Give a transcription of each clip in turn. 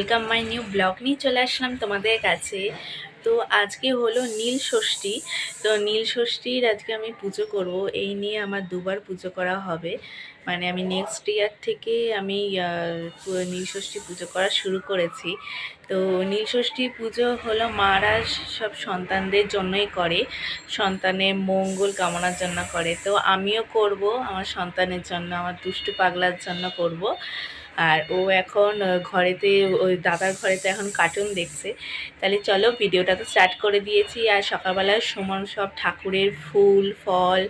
Welcome my new blog নিয়ে চলে আসলাম তোমাদের কাছে। তো আজকে হলো নীল ষষ্ঠী। তো নীল ষষ্ঠীর আজকে আমি পুজো করব। এই নিয়ে আমার দুবার পুজো করা হবে। মানে আমি নেক্সট ইয়ার থেকে আমি নীল ষষ্ঠী পুজো করা শুরু করেছি। তো নীল ষষ্ঠী পুজো হলো মারা সব সন্তানদের জন্যই করে। সন্তানের মঙ্গল কামনার জন্য করে। তো আমিও করব, আমার সন্তানের জন্য, আমার দুষ্টু পাগলার জন্য করব। আর ও এখন ঘরেতে, ওই দাদার ঘরেতে এখন কার্টুন দেখছে। তাহলে চলো ভিডিওটা তো স্টার্ট করে দিয়েছি। আর সকালবেলায় সমান সব ঠাকুরের ফুল, ফল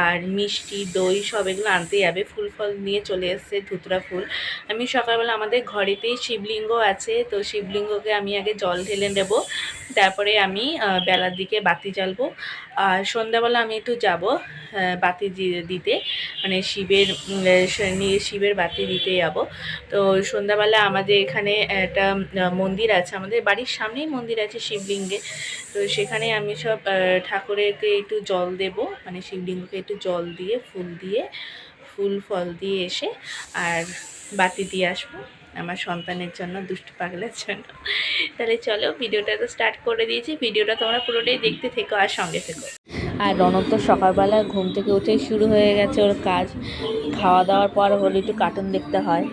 আর মিষ্টি দই সব এগুলো আনতে যাবে। ফুল ফল নিয়ে চলে এসছে ধুতরা ফুল। আমি সকালবেলা আমাদের ঘরেতেই শিবলিঙ্গ আছে তো শিবলিঙ্গকে আমি আগে জল ঢেলে নেব তারপরে আমি বেলার দিকে বাতি জ্বালবো। আর সন্ধ্যাবেলা আমি একটু যাব বাতি দিতে মানে শিবের শিবের বাতি দিতে যাব। তো সন্ধ্যাবেলা আমাদের এখানে একটা মন্দির আছে আমাদের বাড়ির সামনেই মন্দির আছে শিবলিঙ্গে। তো সেখানে আমি সব আহ, ঠাকুরকে একটু জল দেব মানে শিবলিঙ্গকে একটু জল দিয়ে, ফুল দিয়ে, ফুল, ফল দিয়ে এসে আর বাতি দিয়ে আসব আমার সন্তানের জন্য, দুষ্টু পাগলের জন্য। তাহলে চলো, ভিডিওটা তো স্টার্ট করে দিয়েছি। ভিডিওটা তোমরা পুরোটাই দেখতে থেকো আর সঙ্গে থেকো। আর রনক তো সকালবেলা ঘুম থেকে উঠেই শুরু হয়ে গেছে ওর কাজ। খাওয়া দাওয়ার পর হলে একটু কার্টুন দেখতে হয়।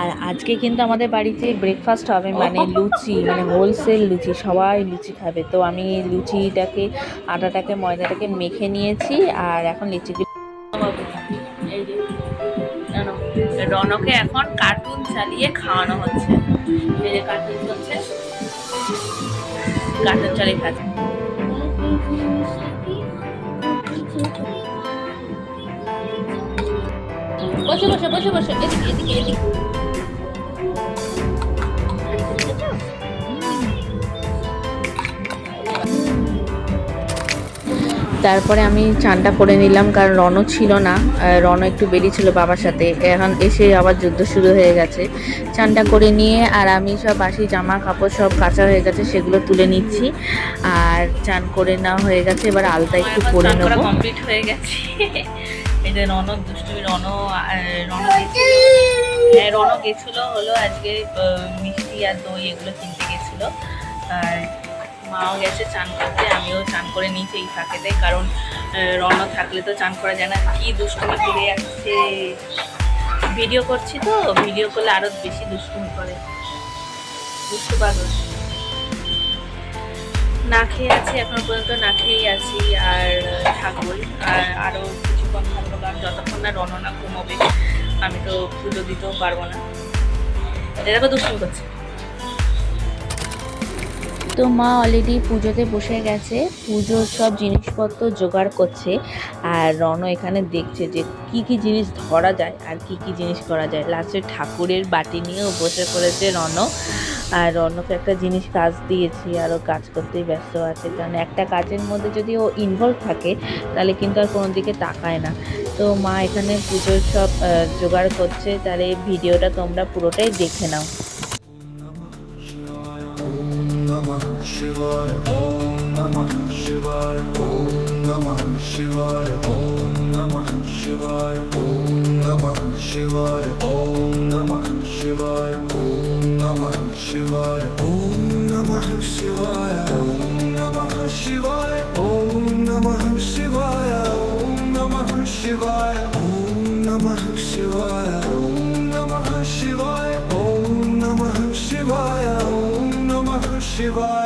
আর আজকে কিন্তু আমাদের বাড়িতে ব্রেকফাস্ট হবে মানে লুচি মানে হোলসেল লুচি, সবাই লুচি খাবে। তো আমি লুচিটাকে, আটাটাকে, ময়দাটাকে মেখে নিয়েছি আর এখন লিচিগুলো রনকে এখন কার্টুন চালিয়ে খাওয়ানো হচ্ছে। কার্টুন কার্টুন চালিয়ে খাচ্ছে বসে বসে বসে বসে। এদিকে এদিকে এদিকে। তারপরে আমি চানটা করে নিলাম কারণ রনও ছিল না। রনও একটু বেরিয়েছিল বাবার সাথে। এখন এসে আবার যুদ্ধ শুরু হয়ে গেছে। চানটা করে নিয়ে আর আমি সব বাসি জামা কাপড় সব কাঁচা হয়ে গেছে সেগুলো তুলে নিচ্ছি। আর চান করে নেওয়া হয়ে গেছে। এবার আলতা একটু পরে নেব। কমপ্লিট হয়ে গেছে। যে রন দুষ্টুমি রন রন গেছিল। হ্যাঁ রন গেছিল হলো আজকে মিষ্টি আর দই এগুলো কিনতে গেছিল। আর মাও গেছে, চান করতে, আমিও চান করে নিয়েছি এই ফাঁকেতে, কারণ রন থাকলে তো চান করা যায় না। কি দুষ্টুমি করে যাচ্ছে ভিডিও করছি তো, ভিডিও করলে আরও বেশি দুষ্টুমি করে। দুষ্টু পাগল। না খেয়ে আছি, এখনও পর্যন্ত না খেয়েই আছি, আর থাকব আর আরও কিছুক্ষণ থাকব কারণ যতক্ষণ না রণনা ঘুমোবে, আমি তো পুজো দিতেও পারব না। এরকম দুষ্টুমি করছে। তো মা অলরেডি পুজোতে বসে গেছে, পুজোর সব জিনিসপত্র জোগাড় করছে আর রণ এখানে দেখছে যে কি কি জিনিস ধরা যায় আর কি কি জিনিস করা যায়। লাস্টে ঠাকুরের বাটি নিয়েও বসে পড়েছে রণ আর রণকে একটা জিনিস কাজ দিয়েছি আর ও কাজ করতেই ব্যস্ত আছে। কারণ একটা কাজের মধ্যে যদি ও ইনভলভ থাকে, তাহলে কিন্তু আর কোনো দিকে তাকায় না। তো মা এখানে পুজোর সব জোগাড় করছে, তাহলে ভিডিওটা তোমরা পুরোটাই দেখে নাও। Shiva, Om Namah Shivaya, Om Namah Shivaya, Om Namah Shivaya, Om Namah Shivaya, Om Namah Shivaya, Om Namah Shivaya, Om Namah Shivaya, Om Namah Shivaya, Om Namah Shivaya, Om Namah Shivaya, Om Namah Shivaya, Om Namah Shivaya, Om Namah Shivaya, Om Namah Shivaya,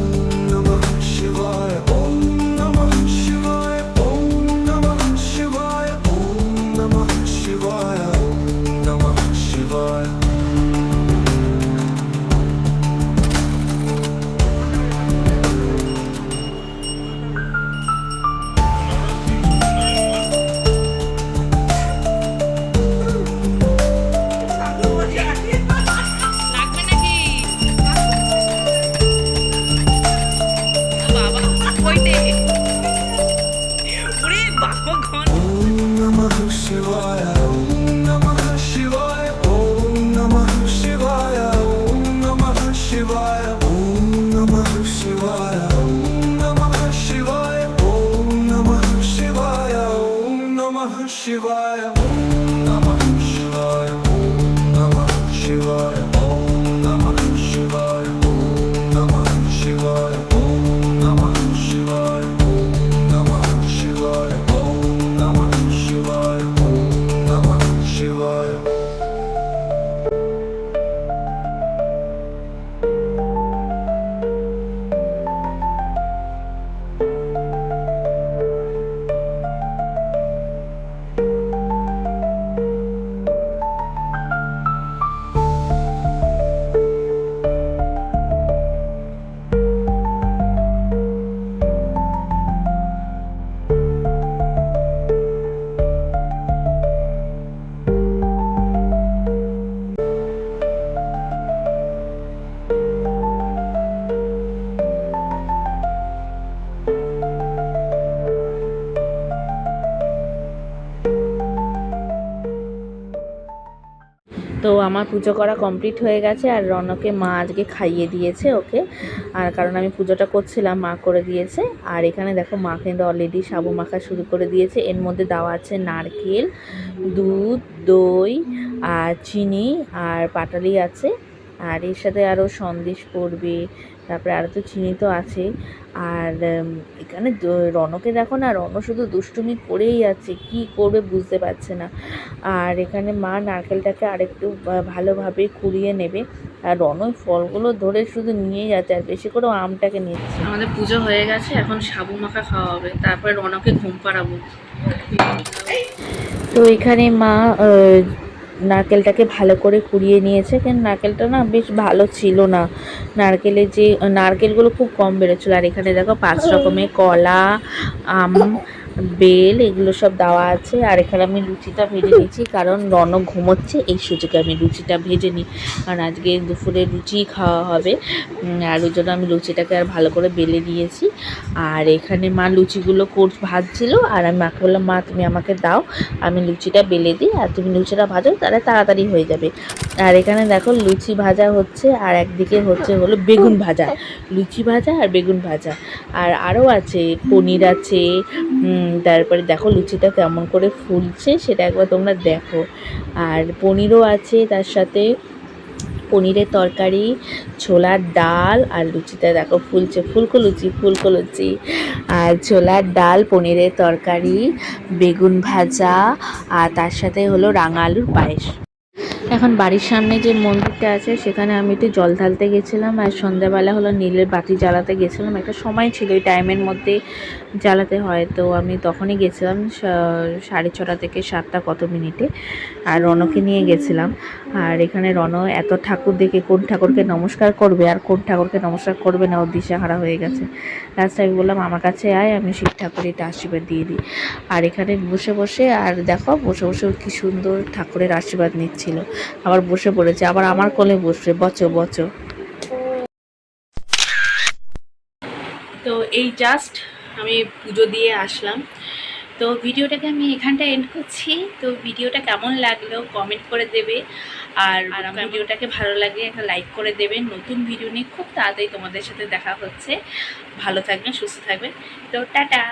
তো আমার পুজো করা complete হয়ে গেছে আর রনকে মা আজকে খাইয়ে দিয়েছে ওকে। আর কারণ আমি পুজোটা করছিলাম, মা করে দিয়েছে। আর এখানে দেখো মা কিন্তু অলরেডি সাবু মাখা শুরু করে দিয়েছে। এর মধ্যে দেওয়া আছে নারকেল, দুধ, দই, আর চিনি, আর পাটালি আছে। আর এর সাথে আরও সন্দেশ পড়বে তারপরে আরও তো চিনি তো আছে। আর এখানে রনকে দেখো না রন শুধু দুষ্টুমি করেই যাচ্ছে কি করবে বুঝতে পারছে না। আর এখানে মা নারকেলটাকে আরেকটু ভালোভাবে কুড়িয়ে নেবে। আর রন ওই ফলগুলো ধরে শুধু নিয়ে যাচ্ছে আর বেশি করে আমটাকে নিচ্ছে। আমাদের পুজো হয়ে গেছে এখন সাবু মাখা খাওয়া হবে। তারপরে রনকে ঘুম পাড়াবো। তো এখানে মা নারকেলটাকে ভালো করে কুড়িয়ে নিয়েছে। কেন নারকেলটা না বেশ ভালো ছিল না। নারকেলের যে, নারকেলগুলো খুব কম বেরোচ্ছিলো। আর এখানে দেখো পাঁচ রকমের কলা, আম বেল, এগুলো সব দেওয়া আছে। আর এখানে আমি লুচিটা ভেজে নিচ্ছি কারণ রণ ঘুমোচ্ছে, এই সুযোগে আমি লুচিটা ভেজে নিই। কারণ আজকে দুপুরে লুচি খাওয়া হবে। আর ওই জন্য আমি লুচিটাকে আর ভালো করে বেলে দিয়েছি আর এখানে মা লুচিগুলো কোর ভাজছিল, আর আমি মাকে বললাম, মা, তুমি আমাকে দাও, আমি লুচিটা বেলে দিই, আর তুমি লুচিটা ভাজো, তাহলে তাড়াতাড়ি হয়ে যাবে। আর এখানে দেখো লুচি ভাজা হচ্ছে, আর একদিকে হচ্ছে হলো বেগুন ভাজা। লুচি ভাজা আর বেগুন ভাজা। আর আরও আছে, পনির আছে তারপরে দেখো লুচিটা কেমন করে ফুলছে, সেটা একবার তোমরা দেখো। আর পনিরও আছে, তার সাথে পনিরের তরকারি, ছোলার ডাল, আর লুচিটা দেখো ফুলছে, ফুলকো লুচি ফুলকো লুচি। আর ছোলার ডাল, পনিরের তরকারি, বেগুন ভাজা, আর তার সাথে হলো রাঙা আলুর পায়েস। এখন বাড়ির সামনে যে মন্দিরটা আছে, সেখানে আমি একটু জল ঢালতে গেছিলাম আর সন্ধ্যাবেলা হলো নীলের বাতি জ্বালাতে গেছিলাম। একটা সময় ছিল ওই টাইমের মধ্যে জ্বালাতে হয়, তো আমি তখনই গেছিলাম সাড়ে ছটা থেকে সাতটা কত মিনিটে, আর রনকে নিয়ে গেছিলাম। আর এখানে রন এত ঠাকুর দেখে কোন ঠাকুরকে নমস্কার করবে, আর কোন ঠাকুরকে নমস্কার করবে না ওর দিশাহারা হয়ে গেছে। লাস্ট আমি বললাম, আমার কাছে আয়, আমি শিব ঠাকুরের এটা আশীর্বাদ দিয়ে দিই। আর এখানে বসে বসে, আর দেখো, বসে বসে কি সুন্দর ঠাকুরের আশীর্বাদ নিচ্ছিল। আবার বসে পড়েছে, আবার আমার কোলে বসবে বচো বচো। তো এই জাস্ট আমি পুজো দিয়ে আসলাম। তো ভিডিওটাকে আমি এখানটা এন্ড করছি। তো ভিডিওটা কেমন লাগল কমেন্ট করে দেবে। আর ভিডিওটাকে ভালো লাগে একটা লাইক করে দেবে। নতুন ভিডিও নিয়ে খুব তাড়াতাড়ি তোমাদের সাথে দেখা হচ্ছে। ভালো থাকবেন সুস্থ থাকবেন। তো টাটা!